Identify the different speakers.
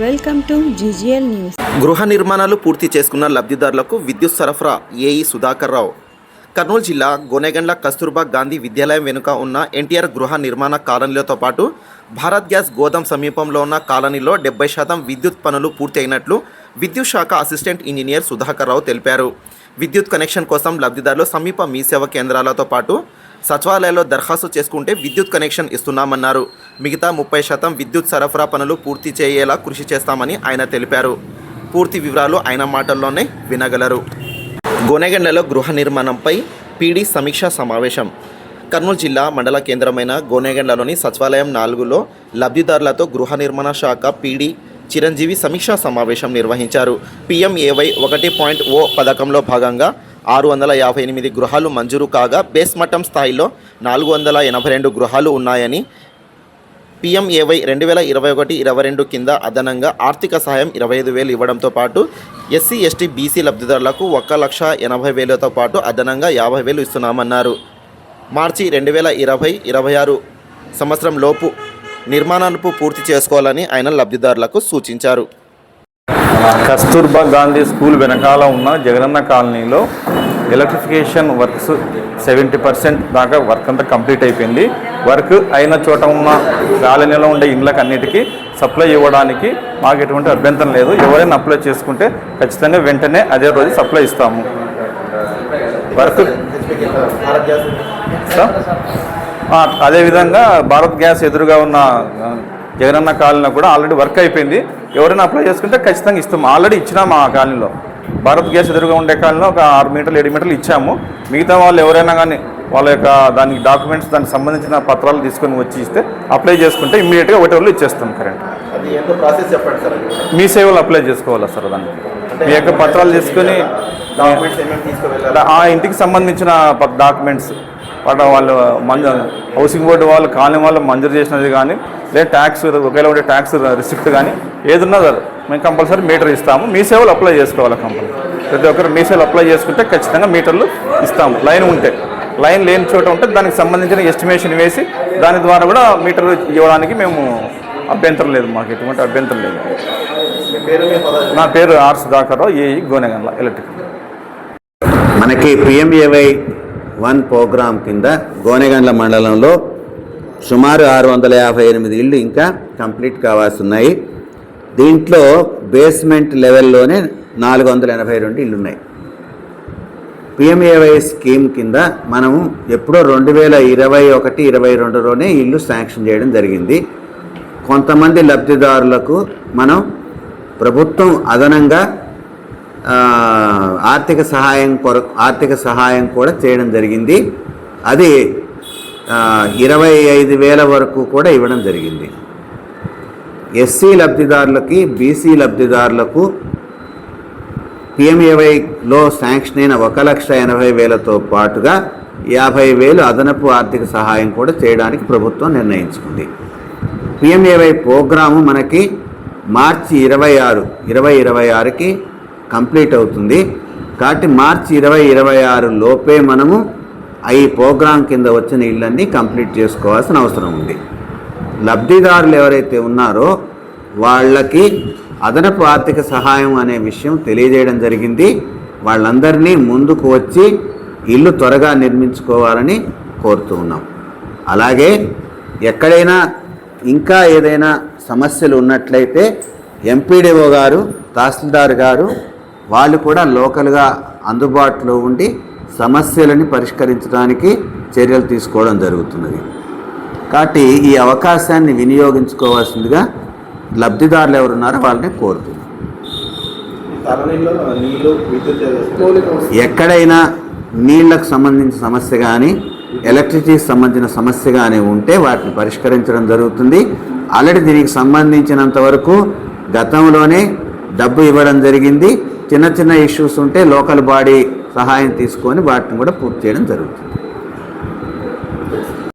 Speaker 1: Welcome to GGL news.
Speaker 2: గృహ నిర్మాణాలు పూర్తి చేసుకున్న లబ్ధిదారులకు విద్యుత్ సరఫరా ఏఈ సుధాకర్ రావు. కర్నూలు జిల్లా గోనెగండ్ల కస్తూర్బా గాంధీ విద్యాలయం వెనుక ఉన్న ఎన్టీఆర్ గృహ నిర్మాణ కాలనీలతో పాటు భారత్ గ్యాస్ గోదాం సమీపంలో ఉన్న కాలనీలో డెబ్బై శాతం విద్యుత్ పనులు పూర్తి అయినట్లు విద్యుత్ శాఖ అసిస్టెంట్ ఇంజనీర్ సుధాకర్ రావు తెలిపారు. విద్యుత్ కనెక్షన్ కోసం లబ్ధిదారులు సమీప మీ సేవ కేంద్రాలతో పాటు సచివాలయాల్లో దరఖాస్తు చేసుకుంటే విద్యుత్ కనెక్షన్ ఇస్తున్నామన్నారు. మిగతా ముప్పై శాతం విద్యుత్ సరఫరా పనులు పూర్తి చేయేలా కృషి చేస్తామని ఆయన తెలిపారు. పూర్తి వివరాలు ఆయన మాటల్లోనే వినగలరు. గోనెగండలో గృహ నిర్మాణంపై పీడీ సమీక్షా సమావేశం. కర్నూలు జిల్లా మండల కేంద్రమైన గోనెగండలోని సచివాలయం నాలుగులో లబ్ధిదారులతో గృహ నిర్మాణ శాఖ పీడీ చిరంజీవి సమీక్షా సమావేశం నిర్వహించారు. పీఎంఏవై ఒకటి పాయింట్ ఓ పథకంలో భాగంగా ఆరు వందల యాభై ఎనిమిది గృహాలు మంజూరు కాగా బేస్ మట్టం స్థాయిలో నాలుగు వందల ఎనభై రెండు గృహాలు ఉన్నాయని పీఎంఏవై రెండు వేల ఇరవై ఒకటి ఇరవై రెండు కింద అదనంగా ఆర్థిక సహాయం ఇరవై ఐదు వేలు ఇవ్వడంతో పాటు ఎస్సీ ఎస్టీ బీసీ లబ్ధిదారులకు ఒక్క లక్ష ఎనభై వేలతో పాటు అదనంగా యాభై వేలు ఇస్తున్నామన్నారు. మార్చి రెండు వేల ఇరవై ఇరవై ఆరు సంవత్సరం లోపు నిర్మాణాలను పూర్తి చేసుకోవాలని ఆయన లబ్ధిదారులకు సూచించారు.
Speaker 3: కస్తూర్బా గాంధీ స్కూల్ వెనకాల ఉన్న జగనన్న కాలనీలో ఎలక్ట్రిఫికేషన్ వర్క్స్ సెవెంటీ పర్సెంట్ దాకా వర్క్ అంతా కంప్లీట్ అయిపోయింది. వర్క్ అయిన చోట ఉన్న కాలనీలో ఉండే ఇండ్లకు అన్నిటికీ సప్లై ఇవ్వడానికి మాకు ఎటువంటి అభ్యంతరం లేదు. ఎవరైనా అప్లై చేసుకుంటే ఖచ్చితంగా వెంటనే అదే రోజు సప్లై ఇస్తాము. వర్క్ అదేవిధంగా భారత్ గ్యాస్ ఎదురుగా ఉన్న జగనన్న కాలనీలో కూడా ఆల్రెడీ వర్క్ అయిపోయింది. ఎవరైనా అప్లై చేసుకుంటే ఖచ్చితంగా ఇస్తాం. ఆల్రెడీ ఇచ్చినాము ఆ కాలనీలో. భారత్ గ్యాస్ ఎదురుగా ఉండే కాలనీలో ఒక ఆరు మీటర్లు ఏడు మీటర్లు ఇచ్చాము. మిగతా వాళ్ళు ఎవరైనా కానీ వాళ్ళ యొక్క దానికి డాక్యుమెంట్స్ దానికి సంబంధించిన పత్రాలు తీసుకొని వచ్చి ఇస్తే అప్లై చేసుకుంటే ఇమ్మీడియట్గా ఒకటి వాళ్ళు ఇచ్చేస్తాం కరెంట్
Speaker 2: అది ఎంతో ప్రాసెస్ చెప్పండి సార్
Speaker 3: మీ సేవలు అప్లై చేసుకోవాలా సార్ దానికి? మీ యొక్క పత్రాలు తీసుకొని ఆ ఇంటికి సంబంధించిన డాక్యుమెంట్స్ వాటి వాళ్ళు మంజు హౌసింగ్ బోర్డు వాళ్ళు కాలనీ వాళ్ళు మంజూరు చేసినది కానీ లేదా ట్యాక్స్ ఒకవేళ ఉండే ట్యాక్స్ రిసిప్ట్ కానీ ఏదున్నా సార్ మేము కంపల్సరీ మీటర్ ఇస్తాము. మీ సేవలు అప్లై చేసుకోవాలి కంపల్సరీ. ప్రతి ఒక్కరు మీ సేవలు అప్లై చేసుకుంటే ఖచ్చితంగా మీటర్లు ఇస్తాము. లైన్ ఉంటే. లైన్ లేని చోట ఉంటే దానికి సంబంధించిన ఎస్టిమేషన్ వేసి దాని ద్వారా కూడా మీటర్ ఇవ్వడానికి మేము అభ్యంతరం లేదు మాకు ఎటువంటి అభ్యంతరం లేదు.
Speaker 2: పేరు
Speaker 3: నా పేరు R Sudhakar Rao AE Gonegandla electrical
Speaker 4: మనకి పిఎంఏవై వన్ ప్రోగ్రాం కింద గోనెగండ్ల మండలంలో సుమారు ఆరు వందల యాభై ఎనిమిది ఇళ్ళు ఇంకా కంప్లీట్ కావాల్సి ఉన్నాయి దీంట్లో బేస్మెంట్ లెవెల్లోనే నాలుగు వందల ఎనభై రెండు ఇళ్ళు ఉన్నాయి పిఎంఏవై స్కీమ్ కింద మనము ఎప్పుడో రెండు వేల ఇరవై ఒకటి ఇరవై రెండులోనే ఇల్లు శాంక్షన్ చేయడం జరిగింది. కొంతమంది లబ్ధిదారులకు మనం ప్రభుత్వం అదనంగా ఆర్థిక సహాయం కొర ఆర్థిక సహాయం కూడా చేయడం జరిగింది. అది ఇరవై ఐదు వేల వరకు కూడా ఇవ్వడం జరిగింది. ఎస్సీ లబ్ధిదారులకి బీసీ లబ్ధిదారులకు పిఎంఏవైలో శాంక్షన్ అయిన ఒక లక్ష ఎనభై వేలతో పాటుగా యాభై వేలు అదనపు ఆర్థిక సహాయం కూడా చేయడానికి ప్రభుత్వం నిర్ణయించుకుంది. పిఎంఏవై ప్రోగ్రాము మనకి మార్చి ఇరవై ఆరు ఇరవై ఇరవై ఆరుకి కంప్లీట్ అవుతుంది. కాబట్టి మార్చి ఇరవై ఇరవై ఆరు లోపే మనము ఈ ప్రోగ్రాం కింద వచ్చిన ఇళ్ళన్నీ కంప్లీట్ చేసుకోవాల్సిన అవసరం ఉంది. లబ్ధిదారులు ఎవరైతే ఉన్నారో వాళ్ళకి అదనపు ఆర్థిక సహాయం అనే విషయం తెలియజేయడం జరిగింది. వాళ్ళందరినీ ముందుకు వచ్చి ఇల్లు త్వరగా నిర్మించుకోవాలని కోరుతూ ఉన్నాం. అలాగే ఎక్కడైనా ఇంకా ఏదైనా సమస్యలు ఉన్నట్లయితే ఎంపీడీఓ గారు తహసీల్దార్ గారు వాళ్ళు కూడా లోకల్గా అందుబాటులో ఉండి సమస్యలని పరిష్కరించడానికి చర్యలు తీసుకోవడం జరుగుతున్నది. కాబట్టి ఈ అవకాశాన్ని వినియోగించుకోవాల్సిందిగా లబ్ధిదారులు ఎవరున్నారో వాళ్ళని కోరుతున్నాం. ఎక్కడైనా నీళ్ళకు సంబంధించిన సమస్య కానీ ఎలక్ట్రిసిటీకి సంబంధించిన సమస్య కానీ ఉంటే వాటిని పరిష్కరించడం జరుగుతుంది. ఆల్రెడీ దీనికి సంబంధించినంత వరకు గతంలోనే డబ్బు ఇవ్వడం జరిగింది. చిన్న చిన్న ఇష్యూస్ ఉంటే లోకల్ బాడీ సహాయం తీసుకొని వాటిని కూడా పూర్తి చేయడం జరుగుతుంది.